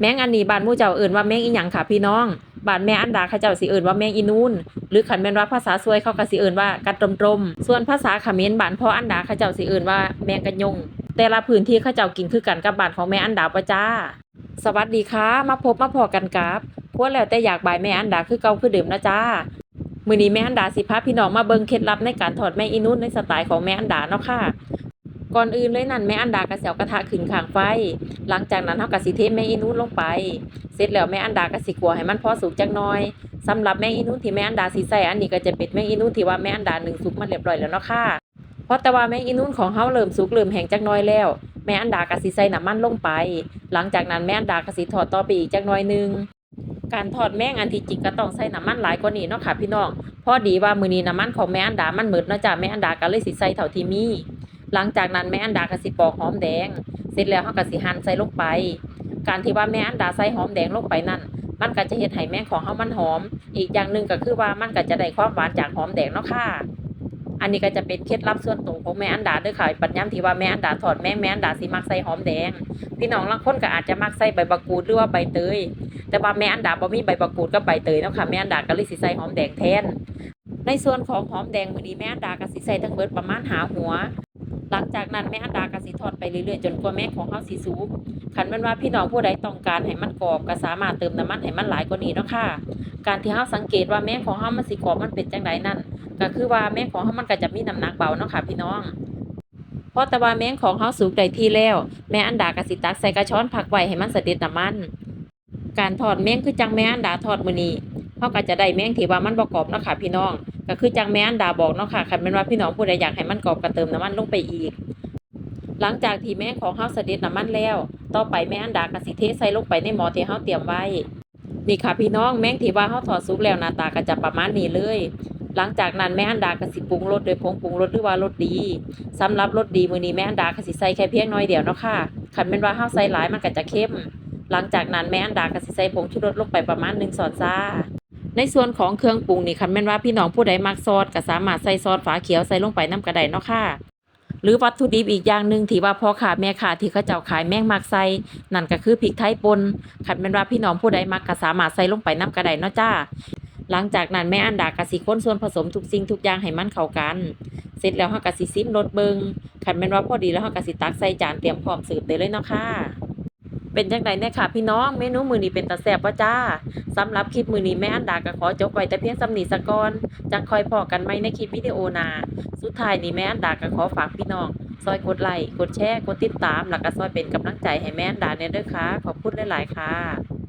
แมงอันนี้บ้านมู่เจ้าเอิ้นว่าแมงอีหยังค่ะพี่น้องบ้านแม่อันดาเขาเจ้าสิเอิ้นว่าแมงอีนูนหรือคันแม่นว่าภาษาซวยเขาก็สิเอิ้นว่ากัดตรมๆส่วนภาษาเขมรบ้านพ่ออันดาเขาเจ้าสิเอิ้นว่าแมงกะยง แต่ละพื้นที่เขาเจ้ากินคือกันกับบ้านของแม่อันดาประจ้า สวัสดีค่ะมาพบมาพอกันกับพวกแล้วแต่อยากบายแม่อันดาคือเก่าคือเดิมนะจ้ามือนี้แม่อันดาสิพาพี่น้องมาเบิ่งเคล็ดลับในการถอดแมงอีนูนในสไตล์ของแม่อันดาเนาะค่ะ ก่อนอื่นเลยนั่นแม่อันดากระเสียวกระทะขึ้นข้างไฟ หลังจากนั้นเฮาก็สิเทแมงอีนูนลงไป เสร็จแล้วแม่อันดาก็สิขัวให้มันพอสุกจักหน่อยสำหรับแมงอีนูนที่แม่อันดาสิใส่อันนี้ก็จะเป็นแมงอีนูนที่ว่าแม่อันดาหนึ่งสุกมาเรียบร้อยแล้วเนาะค่ะเพราะแต่ว่าแมงอีนูนของเฮาเริ่มสุกเริ่มแห้งจักหน่อยแล้ว แม่อันดาก็สิใส่น้ำมันลงไป หลังจากนั้นแม่อันดาก็สิทอดต่อไปอีกจักหน่อยหนึง การทอดแมงอันที่จริงก็ต้องใส่น้ำมันหลายกว่านี้เนาะค่ะพี่น้องพอดีว่ามือนี้น้ำมันของแม่อันดามันหมดเนาะจ้ะแม่อันดาก็เลยสิใส่เท่าที่มี หลังจากนั้นแม่อันดาก็สิปอกหอมแดง เสร็จแล้วเฮาก็สิหั่นใส่ลงไป การที่ว่าแม่อันดาใส่หอมแดงลงไปนั่น มันก็จะเฮ็ดให้แมงของเฮามันหอม อีกอย่างหนึ่งก็คือว่ามันก็จะได้ความหวานจากหอมแดงเนาะค่ะ อันนี้ก็จะเป็นเคล็ดลับส่วนตัวของแม่อันดาด้อค่ะปัญญามที่ว่าแม่อันดาทอดแมงแม่อันดาสิมักใส่หอมแดง พี่น้องบางคนก็อาจจะมักใส่ใบมะกูดหรือว่าใบเตย แต่ว่าแม่อันดาบ่มีใบมะกูดกับใบเตยเนาะค่ะแม่อันดาก็เลยสิใส่หอมแดงแทนในส่วนของหอมแดงมือนี้แม่อันดาก็สิใส่ทั้งเบิดประมาณหาหัว หลังจากนั้นแม่อันดาก็สิทอดไปเรื่อยๆจนกว่าแม่ของเฮาสิสุกคันม่นว่าพี่น้องผู้ใดต้องการให้มันกรอบก็สามารถเติมน้ำมันให้มันหลายกว่านี้เนาะค่ะการที่เฮาสังเกตว่าแม่ของเฮามันสิกรอบมันเป็นจังไดนั่นก็คือว่าแม่ของเฮามันก็จะมีน้ำหนักเบาเนาะค่ะพี่น้องเพราะแต่ว่าแม่ของเฮาสุกได้ที่แล้ว แม่อันดาก็สิตักใส่กระช้อนผักไว้ให้มันเสด็จน้ำมัน การทอดแมงคือจังแม่อันดาทอดมื้อนี้เฮาก็จะได้แมงที่ว่ามันบ่กรอบเนาะค่ะพี่น้อง ก็คือจังแม่อันดาบอกเนาะค่ะคันแม่นว่าพี่น้องผู้ใดอยากให้มันกรอบก็เติมน้ำมันลงไปอีก หลังจากที่แม่ของเฮาเสด็จน้ำมันแล้ว ต่อไปแม่อันดาก็สิเทใส่ลงไปในหม้อที่เฮาเตรียมไว้ นี่ค่ะพี่น้องแม่งที่ว่าเฮาทอดสุกแล้วหน้าตาก็จะประมาณนี้เลย หลังจากนั้นแม่อันดาก็สิปรุงรสโดยผงปรุงรสหรือว่ารสดีสำหรับรสดีมื้อนี้แม่อันดาก็สิใส่แค่เพียงน้อยเดียวเนาะค่ะคันแม่นว่าเฮาใส่หลายมันก็จะเค็มหลังจากนั้นแม่อันดาก็สิใส่ผงชูรสลงไปประมาณ1ช้อนซ่า ในส่วนของเครื่องปรุงนี่คันแม่นว่าพี่น้องผู้ใดมักซอสก็สามารถใส่ซอสฝาเขียวใส่ลงไปนํก็ไดเนาะค่ะ หรือวัตถุดิบอีกอย่างหนึ่งที่ว่าพ่อค้าแม่ค้าที่เขาเจ้าขายแมงมักใส่นั่นก็คือพริกไทยป่นคันแม่นว่าพี่น้องผู้ใดมักก็สามารถใส่ลงไปนํก็ไดเนาะจ้าหลังจากนั้นแม่อันดากะสิคนส่วนผสมทุกสิ่งทุกอย่างให้มันเข้ากัน เสร็จแล้วเฮาก็สิซิมรสเบิงคันแม่นว่าพอดีแล้วเฮาก็สิตักใส่จานเตรียมพร้อมเสิร์ฟได้เลยเนาะค่ะ เป็นจังไดเนี่ยค่ะ พี่น้องเมนูมือนี้เป็นตาแสบบ่จ้าสำหรับคลิปมือนี้แม่อันดาก็ขอจบไว้แต่เพียงสำนีสะกอนจังคอยพอกันไหมในคลิปวิดีโอหนาสุดท้ายนี้แม่อันดาก็ขอฝากพี่น้องซอยกดไลค์กดแชร์กดติดตามแล้วก็ซอยเป็นกำลังใจให้แม่อันดาเนี่ยเด้อค่ะขอบคุณหลายๆค่ะ